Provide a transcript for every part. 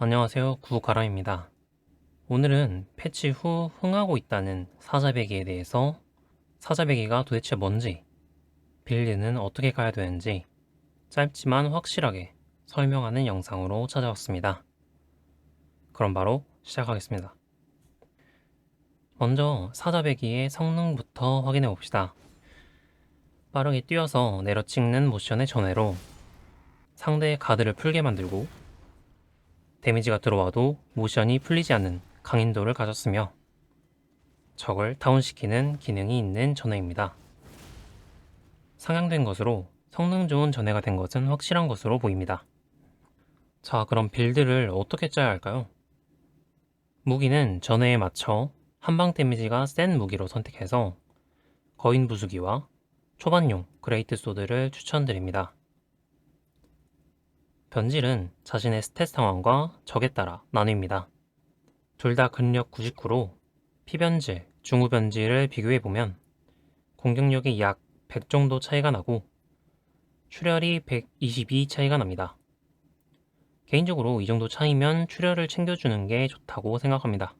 안녕하세요. 구가라입니다. 오늘은 패치 후 흥하고 있다는 사자배기에 대해서 사자배기가 도대체 뭔지, 빌드는 어떻게 가야 되는지 짧지만 확실하게 설명하는 영상으로 찾아왔습니다. 그럼 바로 시작하겠습니다. 먼저 사자배기의 성능부터 확인해 봅시다. 빠르게 뛰어서 내려찍는 모션의 전회로 상대의 가드를 풀게 만들고 데미지가 들어와도 모션이 풀리지 않는 강인도를 가졌으며 적을 다운시키는 기능이 있는 전회입니다. 상향된 것으로 성능 좋은 전회가 된 것은 확실한 것으로 보입니다. 자, 그럼 빌드를 어떻게 짜야 할까요? 무기는 전회에 맞춰 한방 데미지가 센 무기로 선택해서 거인 부수기와 초반용 그레이트 소드를 추천드립니다. 변질은 자신의 스탯 상황과 적에 따라 나뉩니다. 둘 다 근력 99로 피변질, 중후변질을 비교해보면 공격력이 약 100 정도 차이가 나고 출혈이 122 차이가 납니다. 개인적으로 이 정도 차이면 출혈을 챙겨주는 게 좋다고 생각합니다.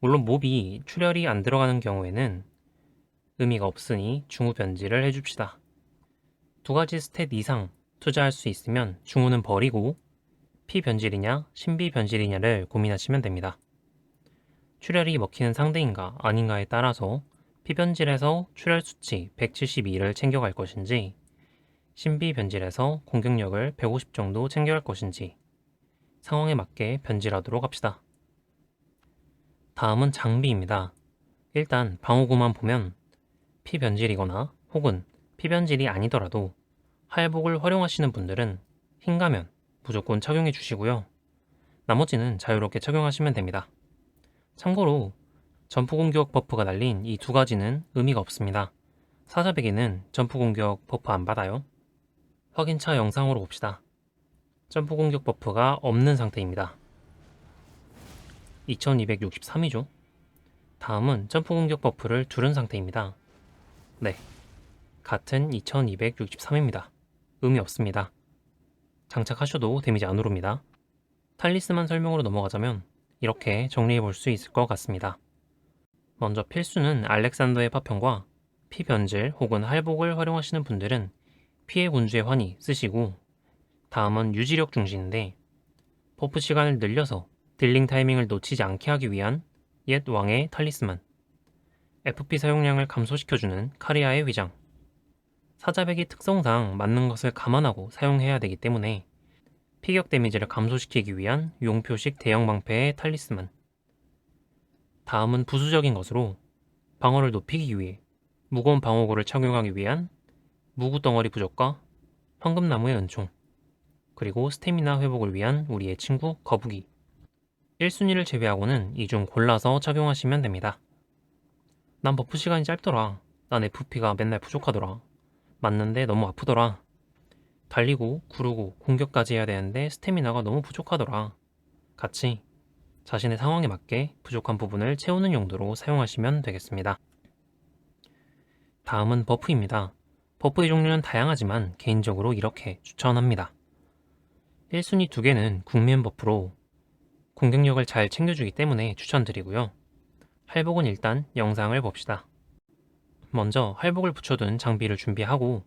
물론 몹이 출혈이 안 들어가는 경우에는 의미가 없으니 중후변질을 해줍시다. 두 가지 스탯 이상 투자할 수 있으면 중후는 버리고 피변질이냐 신비 변질이냐를 고민하시면 됩니다. 출혈이 먹히는 상대인가 아닌가에 따라서 피변질에서 출혈 수치 172를 챙겨갈 것인지 신비 변질에서 공격력을 150 정도 챙겨갈 것인지 상황에 맞게 변질하도록 합시다. 다음은 장비입니다. 일단 방어구만 보면 피변질이거나 혹은 피변질이 아니더라도 하회복을 활용하시는 분들은 흰 가면 무조건 착용해 주시고요. 나머지는 자유롭게 착용하시면 됩니다. 참고로 점프 공격 버프가 달린 이 두 가지는 의미가 없습니다. 사자배기는 점프 공격 버프 안 받아요. 확인차 영상으로 봅시다. 점프 공격 버프가 없는 상태입니다. 2263이죠. 다음은 점프 공격 버프를 두른 상태입니다. 네. 같은 2263입니다. 의미 없습니다. 장착하셔도 데미지 안 오릅니다. 탈리스만 설명으로 넘어가자면 이렇게 정리해 볼 수 있을 것 같습니다. 먼저 필수는 알렉산더의 파편과 피 변질 혹은 할복을 활용하시는 분들은 피해 군주의 환희 쓰시고 다음은 유지력 중심인데 버프 시간을 늘려서 딜링 타이밍을 놓치지 않게 하기 위한 옛 왕의 탈리스만 FP 사용량을 감소시켜주는 카리아의 위장 사자백이 특성상 맞는 것을 감안하고 사용해야 되기 때문에 피격 데미지를 감소시키기 위한 용표식 대형 방패의 탈리스만. 다음은 부수적인 것으로 방어를 높이기 위해 무거운 방어구를 착용하기 위한 무구 덩어리 부적과 황금나무의 은총, 그리고 스태미나 회복을 위한 우리의 친구 거북이. 1순위를 제외하고는 이 중 골라서 착용하시면 됩니다. 난 버프 시간이 짧더라. 난 FP가 맨날 부족하더라. 맞는데 너무 아프더라. 달리고 구르고 공격까지 해야 되는데 스태미나가 너무 부족하더라. 같이 자신의 상황에 맞게 부족한 부분을 채우는 용도로 사용하시면 되겠습니다. 다음은 버프입니다. 버프의 종류는 다양하지만 개인적으로 이렇게 추천합니다. 1순위 두 개는 국면 버프로 공격력을 잘 챙겨주기 때문에 추천드리고요. 할복은 일단 영상을 봅시다. 먼저 할복을 붙여둔 장비를 준비하고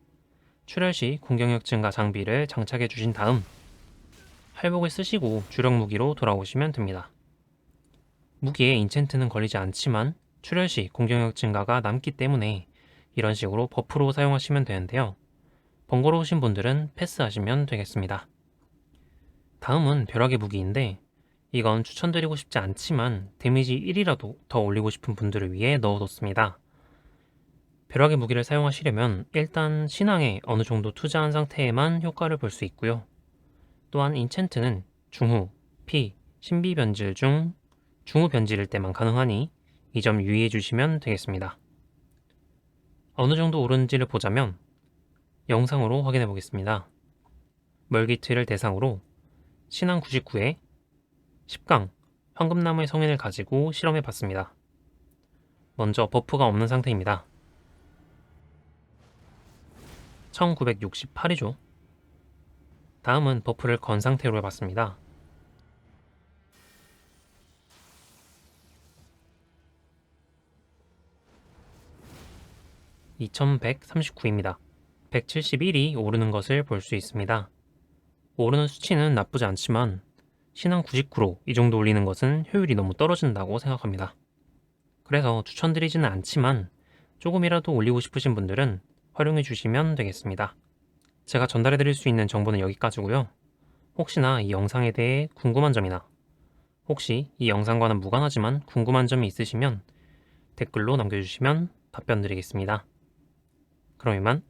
출혈 시 공격력 증가 장비를 장착해 주신 다음 할복을 쓰시고 주력 무기로 돌아오시면 됩니다. 무기에 인챈트는 걸리지 않지만 출혈 시 공격력 증가가 남기 때문에 이런 식으로 버프로 사용하시면 되는데요. 번거로우신 분들은 패스하시면 되겠습니다. 다음은 벼락의 무기인데 이건 추천드리고 싶지 않지만 데미지 1이라도 더 올리고 싶은 분들을 위해 넣어뒀습니다. 벼락의 무기를 사용하시려면 일단 신앙에 어느 정도 투자한 상태에만 효과를 볼 수 있고요. 또한 인챈트는 중후, 피, 신비 변질 중 중후 변질일 때만 가능하니 이 점 유의해 주시면 되겠습니다. 어느 정도 오른지를 보자면 영상으로 확인해 보겠습니다. 멀기트를 대상으로 신앙 99에 10강 황금나무의 성인을 가지고 실험해 봤습니다. 먼저 버프가 없는 상태입니다. 1968이죠. 다음은 버프를 건 상태로 해봤습니다. (2139입니다) (171이) 오르는 것을 볼 수 있습니다. 오르는 수치는 나쁘지 않지만 신앙 99로 이 정도 올리는 것은 효율이 너무 떨어진다고 생각합니다. 그래서 추천드리지는 않지만 조금이라도 올리고 싶으신 분들은 활용해 주시면 되겠습니다. 제가 전달해 드릴 수 있는 정보는 여기까지고요. 혹시나 이 영상에 대해 궁금한 점이나 혹시 이 영상과는 무관하지만 궁금한 점이 있으시면 댓글로 남겨주시면 답변 드리겠습니다. 그럼 이만